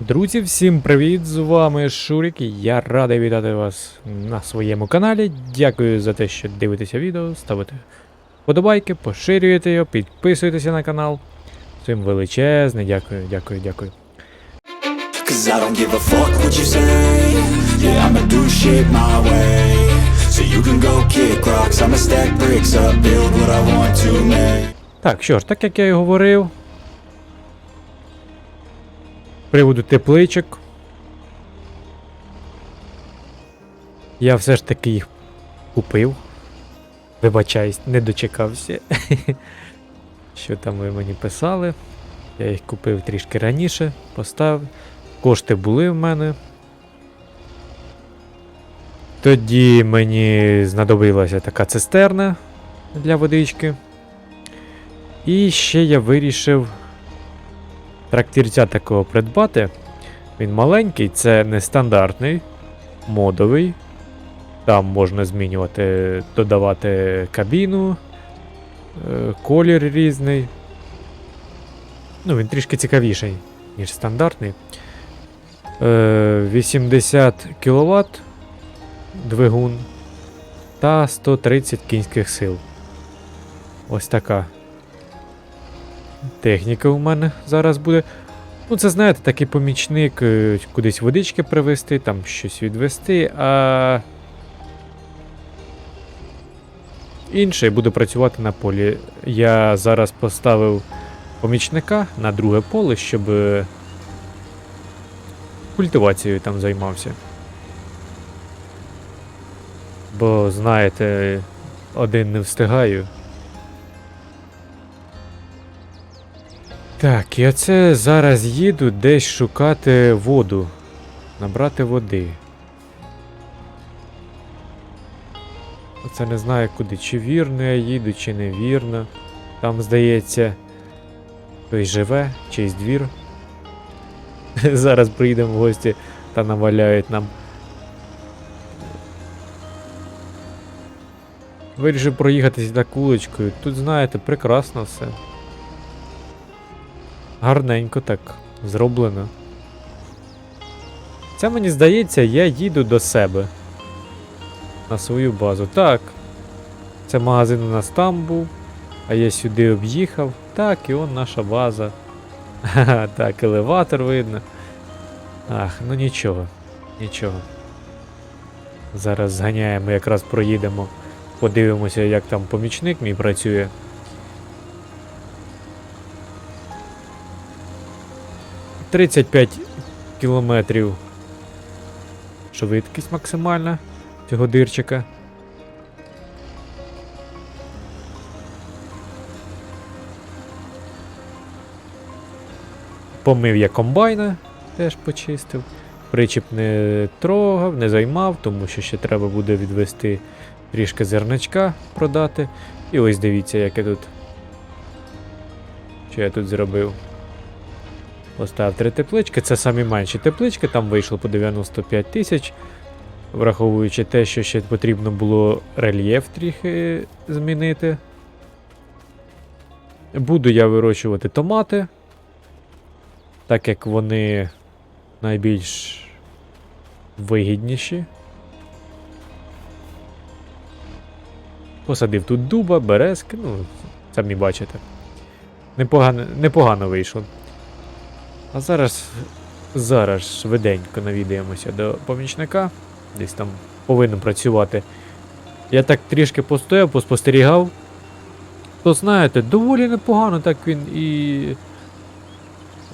Друзі, всім привіт! З вами Шурик. і Я радий вітати вас на своєму каналі. Дякую за те, що дивитеся відео, ставите подобайки, поширюєте його, підписуєтеся на канал. Всім величезне, дякую, дякую, дякую. Так, що ж, так як я і говорив. Приводу тепличок. Я все ж таки їх купив. Вибачаюсь, не дочекався. Що там ви мені писали? Я їх купив трішки раніше, поставив. Кошти були в мене. Тоді мені знадобилася така цистерна для водички. І ще я вирішив трактирця такого придбати. Він маленький, це нестандартний, модовий. Там можна змінювати, додавати кабіну, е, колір різний. Ну, він трішки цікавіший, ніж стандартний. Е, 80 кВт двигун та 130 кінських сил. Ось така техніка у мене зараз буде. Ну, це знаєте, такий помічник е, кудись водички привезти, там щось відвести, а інший буде працювати на полі. Я зараз поставив помічника на друге поле, щоб е, культивацією там займався. Бо, знаєте, один не встигаю. Так, і оце зараз їду десь шукати воду. Набрати води. Оце не знаю куди. Чи вірно я їду, чи не вірно. Там, здається, хтось живе, чийсь двір. Зараз приїдемо в гості та наваляють нам. Вирішив проїхатися так вуличкою. Тут, знаєте, прекрасно все. Гарненько так зроблено. Це мені здається, я їду до себе. На свою базу. Так. Це магазин у нас там був. А я сюди об'їхав. Так, і он наша база. Ха-ха, так, елеватор видно. Ах, ну нічого. Нічого. Зараз зганяємо, якраз проїдемо. Подивимося, як там помічник мій працює. Тридцять п'ять кілометрів. Швидкість максимальна цього дирчика. Помив я комбайна, теж почистив. Причіп не трогав, не займав, тому що ще треба буде відвести трішки зерничка продати. І ось дивіться, як я тут. Що я тут зробив. Поставив три теплички. Це самі менші теплички, там вийшло по 95 тисяч. Враховуючи те, що ще потрібно було рельєф трохи змінити. Буду я вирощувати томати, так як вони найбільш вигідніші. Посадив тут дуба, березки, ну, самі бачите. Непогано, непогано вийшло. А зараз, зараз швиденько навідаємося до помічника. Десь там повинен працювати. Я так трішки постояв, поспостерігав. То знаєте, доволі непогано так він і.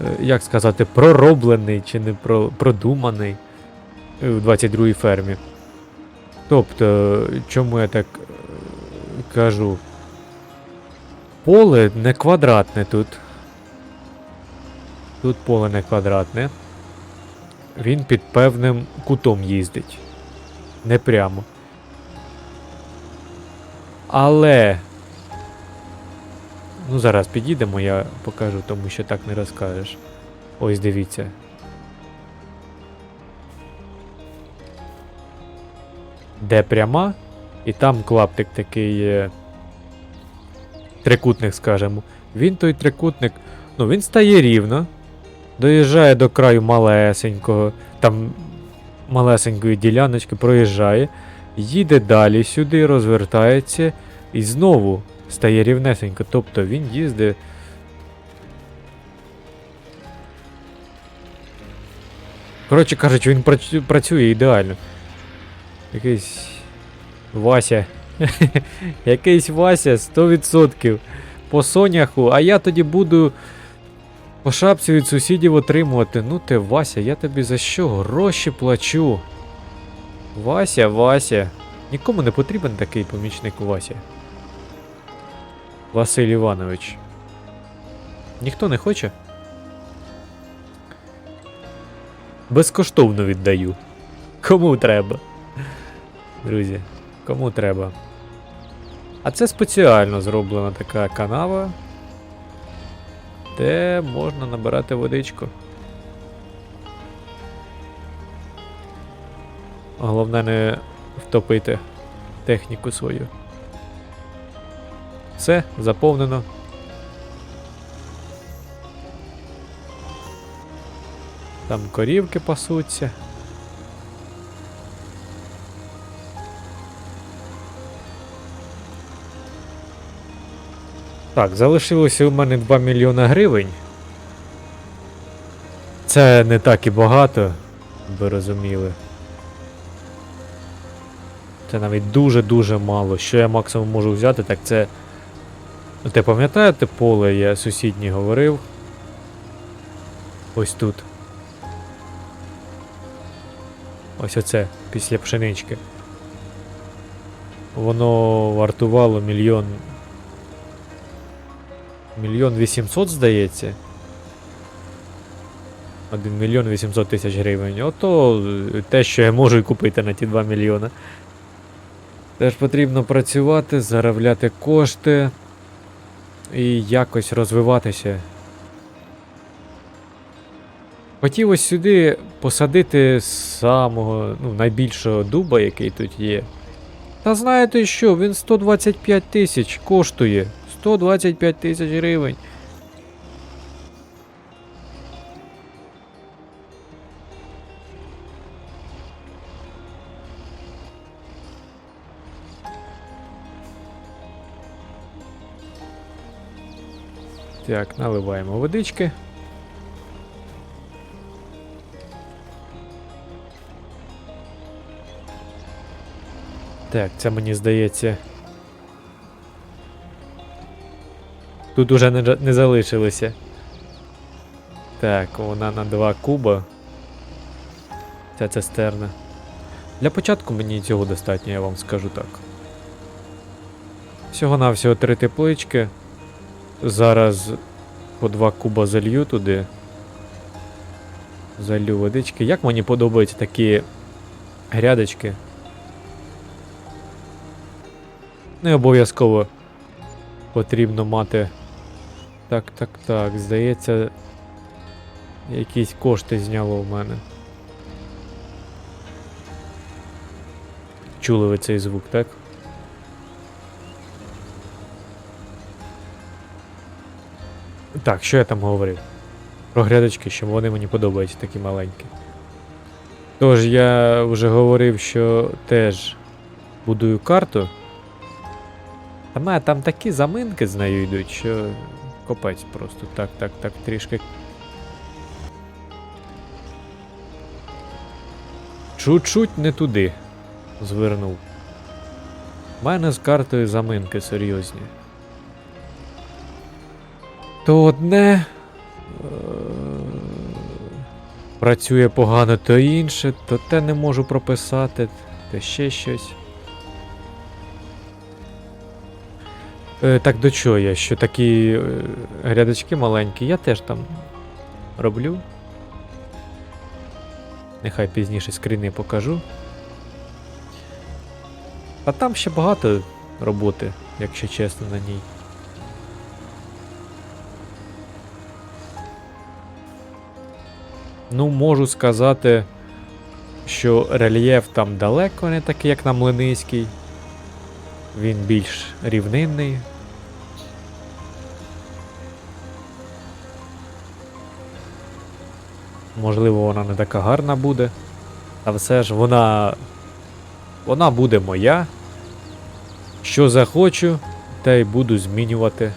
е, Як сказати, пророблений чи не про, продуманий в 22-й фермі. Тобто, чому я так е, кажу? Поле не квадратне тут. Тут поле не квадратне. Він під певним кутом їздить. Не прямо. Але. Ну, зараз підійдемо, я покажу, тому що так не розкажеш. Ось дивіться. Де пряма, і там клаптик такий. Трикутник, скажемо. Він той трикутник. Ну, він стає рівно. Доїжджає до краю малесенького, там малесенької діляночки, проїжджає, їде далі сюди, розвертається і знову стає рівнесенько. Тобто він їздить. Коротше кажучи, він працює ідеально. Якийсь Вася. Якийсь Вася 100% по соняху, а я тоді буду по шапці від сусідів отримувати. Ну ти, Вася, я тобі за що гроші плачу. Вася, Вася. Нікому не потрібен такий помічник Вася. Василь Іванович. Ніхто не хоче? Безкоштовно віддаю. Кому треба? Друзі, кому треба. А це спеціально зроблена така канава, де можна набирати водичку. Головне не втопити техніку свою. Все, заповнено. Там корівки пасуться. Так, залишилося у мене 2 мільйона гривень. Це не так і багато, ви розуміли. Це навіть дуже-дуже мало. Що я максимум можу взяти, так це. Ну, Ти пам'ятаєте поле, я сусідній говорив? Ось тут. Ось оце, після пшенички. Воно вартувало мільйон. Мільйон вісімсот, здається. 1 мільйон 800 тисяч гривень. Ото е, те, що я можу купити на ті 2 мільйони. Теж потрібно працювати, заробляти кошти і якось розвиватися. Хотів ось сюди посадити самого ну, найбільшого дуба, який тут є. Та знаєте що, він 125 тисяч коштує. 125 тисяч гривень. Так, наливаємо водички. Так, це мені здається. Тут уже не, не залишилося. Так, вона на 2 куба. Ця цистерна. Для початку мені цього достатньо, я вам скажу так. Всього-навсього три теплички. Зараз по 2 куба залью туди. Залью водички. Як мені подобаються такі грядочки. Не обов'язково потрібно мати. Так, так, так. Здається, якісь кошти зняло в мене. Чули ви цей звук, так? Так, що я там говорив? Про грядочки, що вони мені подобаються такі маленькі. Тож я вже говорив, що теж будую карту. Та мене там такі заминки з нею йдуть, що копець просто. Так, так, так, трішки. Чуть-чуть не туди звернув. У мене з картою заминки серйозні. То одне. е, Працює погано, то інше, то те не можу прописати, то ще щось. Так до чого я? Що такі е, грядочки маленькі, я теж там роблю. Нехай пізніше скріни покажу. А там ще багато роботи, якщо чесно, на ній. Ну, можу сказати, що рельєф там далеко не такий, як на Млиниський. Він більш рівнинний. Можливо, вона не така гарна буде. Та все ж вона. Вона буде моя. Що захочу, те й буду змінювати.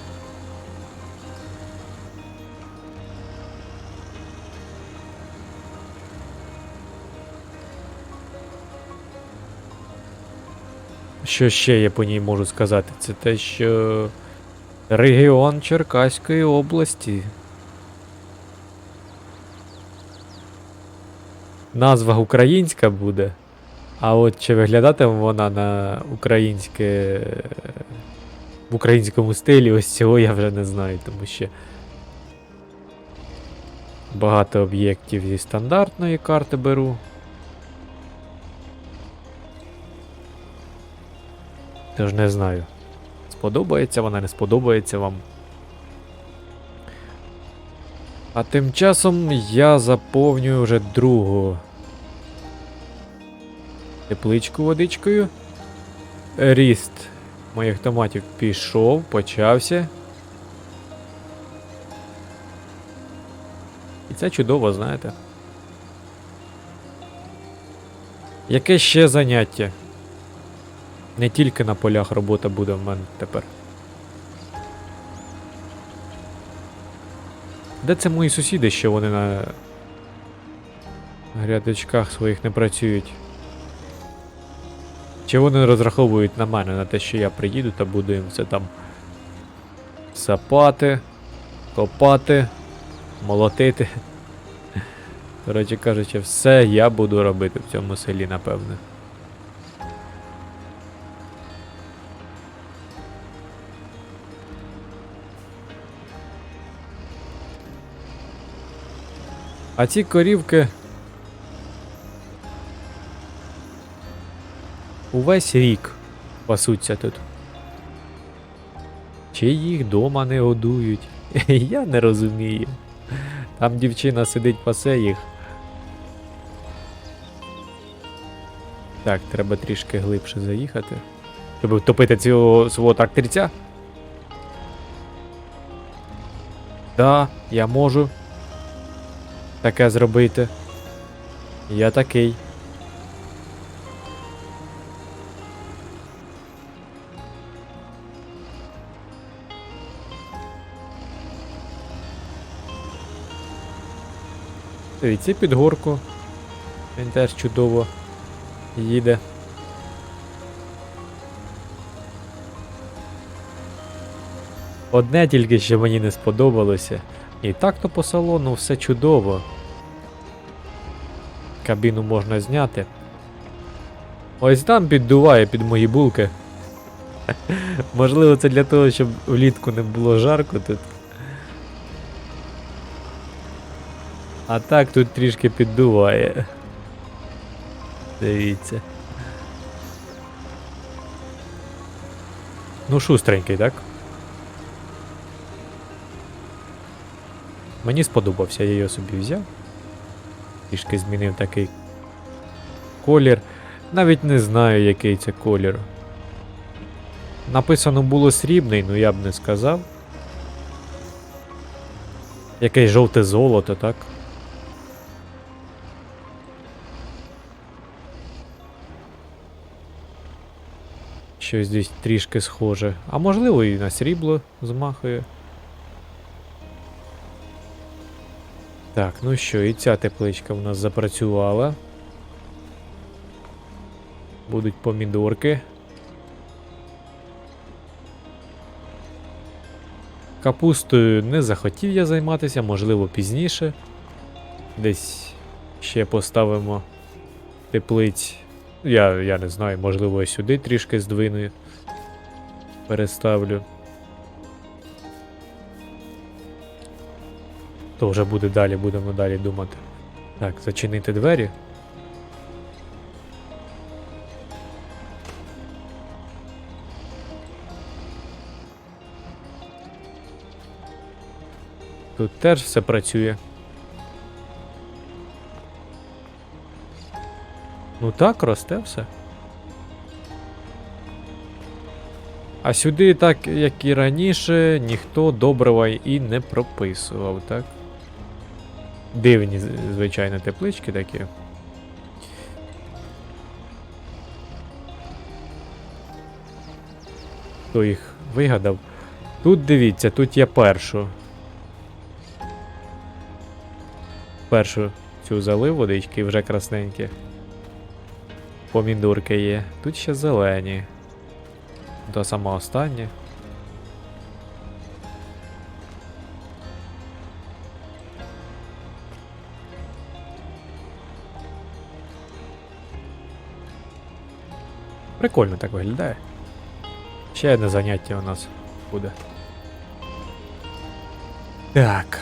Що ще я по ній можу сказати? Це те, що регіон Черкаської області. Назва українська буде. А от чи виглядатиме вона на українське. в українському стилі, ось цього я вже не знаю, тому що багато об'єктів зі стандартної карти беру. Тож не знаю. Сподобається вона, не сподобається вам. А тим часом я заповнюю вже другу тепличку водичкою. Ріст моїх томатів пішов, почався. І це чудово, знаєте. Яке ще заняття? Не тільки на полях робота буде в мене тепер. Де це мої сусіди, що вони на грядочках своїх не працюють? Чи вони розраховують на мене, на те, що я приїду та буду їм все там сапати, копати, молотити. Коротше кажучи, все я буду робити в цьому селі, напевне. А ці корівки увесь рік пасуться тут. Чи їх дома не годують? Я не розумію. Там дівчина сидить пасе їх. Так, треба трішки глибше заїхати. Щоб втопити цього свого тракторця. Да, я можу таке зробити. Я такий. Дивіться під горку. Він теж чудово їде. Одне тільки що мені не сподобалося. І так то по салону все чудово. Кабіну можна зняти. Ось там піддуває під мої булки. Можливо, це для того, щоб влітку не було жарко тут. А так тут трішки піддуває. Дивіться. Ну, шустренький, так? Мені сподобався, я його собі взяв. Трішки змінив такий колір. Навіть не знаю, який це колір. Написано було срібний, ну я б не сказав. Якесь жовте золото, так? Щось десь трішки схоже. А можливо і на срібло змахує. Так, ну що, і ця тепличка в нас запрацювала. Будуть помідорки. Капустою не захотів я займатися, можливо, пізніше. Десь ще поставимо теплиць. Я, я не знаю, можливо, сюди трішки здвину. Переставлю. То вже буде далі, будемо далі думати. Так, зачинити двері. Тут теж все працює. Ну так, росте все. А сюди, так як і раніше, ніхто добрива і не прописував, так? Дивні, звичайно, теплички такі. Хто їх вигадав? Тут дивіться, тут я першу. Першу цю залив водички вже красненькі. Помідорки є. Тут ще зелені. Та сама остання. Прикольно так виглядає. Ще одне заняття у нас буде. Так.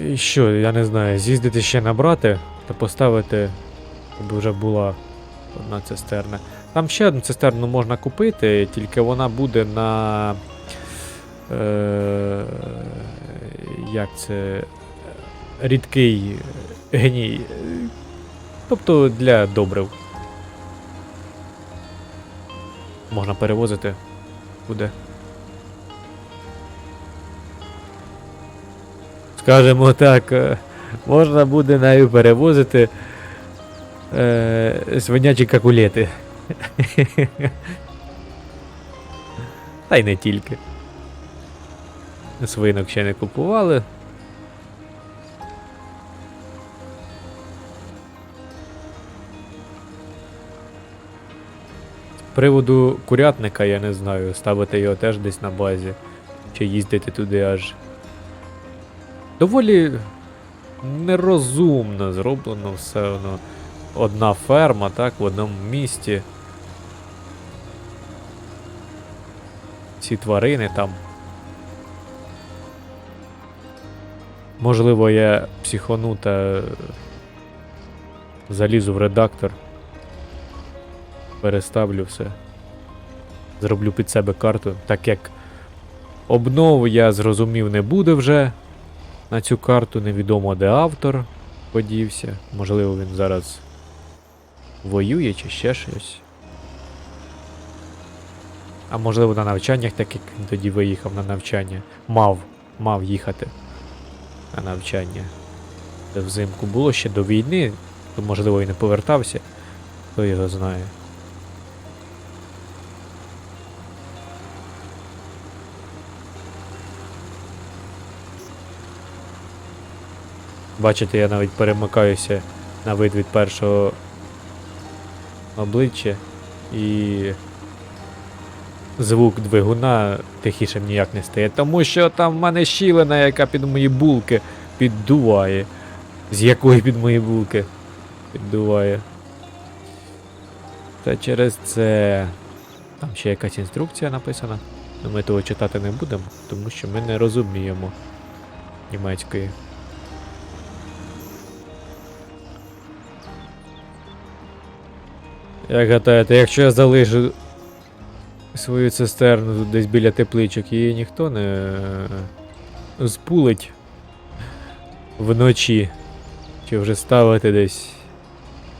І що, я не знаю, з'їздити ще набрати та поставити, щоб вже була одна цистерна. Там ще одну цистерну можна купити, тільки вона буде на. Е, як це. Рідкий гній. Тобто для добрив. Можна перевозити буде. Скажемо так, е, можна буде нею перевозити е, свинячі какулети. Та й не тільки. Свинок ще не купували. Приводу курятника я не знаю, ставити його теж десь на базі. Чи їздити туди аж. Доволі нерозумно зроблено все воно. Одна ферма, так, в одному місті. Ці тварини там. Можливо, я психону та е, залізу в редактор. Переставлю все. Зроблю під себе карту, так як обнову я зрозумів не буде вже на цю карту. Невідомо де автор подівся. Можливо, він зараз воює чи ще щось. А можливо на навчаннях, так як він тоді виїхав на навчання. Мав, мав їхати на навчання. Це взимку було ще до війни, то можливо і не повертався, хто його знає. Бачите, я навіть перемикаюся на вид від першого обличчя і звук двигуна тихішим ніяк не стає, тому що там в мене щілина, яка під мої булки піддуває. З якої під мої булки піддуває. Та через це. Там ще якась інструкція написана. але ми того читати не будемо, тому що ми не розуміємо німецької. Як гадаєте, якщо я залишу свою цистерну тут десь біля тепличок, її ніхто не е, спулить вночі. Чи вже ставити десь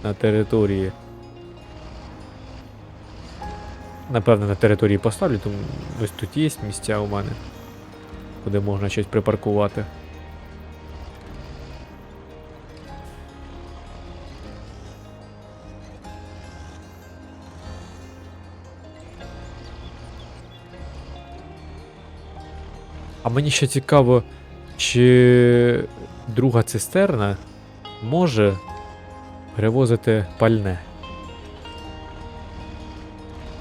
на території. Напевно, на території поставлю, тому ось тут є місця у мене, куди можна щось припаркувати. А мені ще цікаво, чи друга цистерна може перевозити пальне.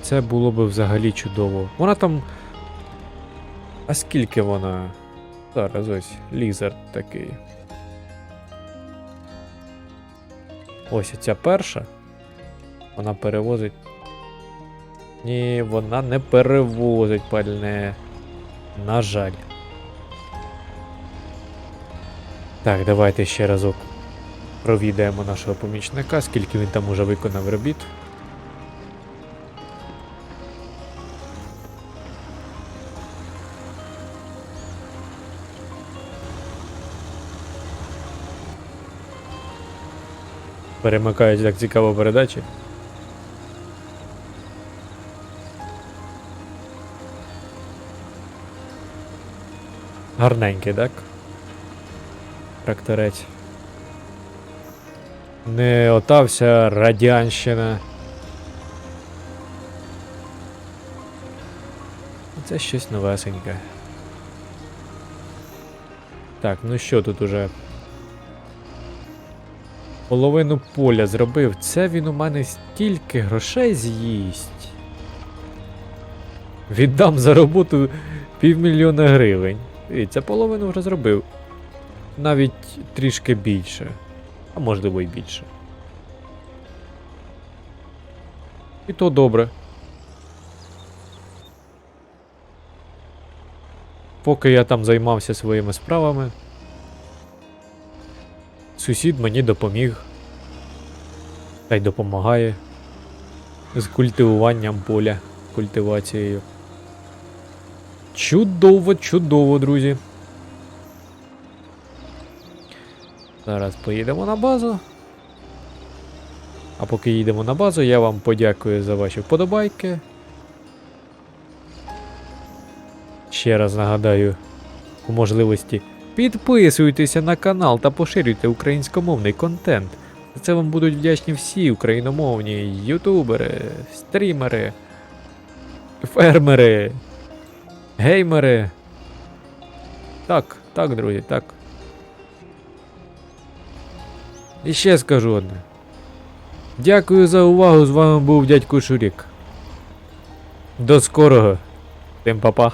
Це було би взагалі чудово. Вона там. А скільки вона? Зараз ось лізер такий. Ось ця перша. Вона перевозить. Ні, вона не перевозить пальне. На жаль. Так, давайте ще разок провідаємо нашого помічника, скільки він там уже виконав робіт. Перемикають так цікаво передачі. Гарненький, так? Тракторець. Не отався радянщина. Це щось новесеньке. Так, ну що тут уже? Половину поля зробив. Це він у мене стільки грошей з'їсть. Віддам за роботу півмільйона гривень. І це половину вже зробив. Навіть трішки більше. А можливо й більше. І то добре. Поки я там займався своїми справами, сусід мені допоміг. Та й допомагає з культивуванням поля, культивацією. Чудово, чудово, друзі. Зараз поїдемо на базу. А поки їдемо на базу, я вам подякую за ваші вподобайки. Ще раз нагадаю у можливості підписуйтеся на канал та поширюйте українськомовний контент. За це вам будуть вдячні всі україномовні ютубери, стрімери, фермери, геймери. Так, так, друзі, так. І ще скажу одне. Дякую за увагу. З вами був дядько Шурік. До скорого. Тим па-па.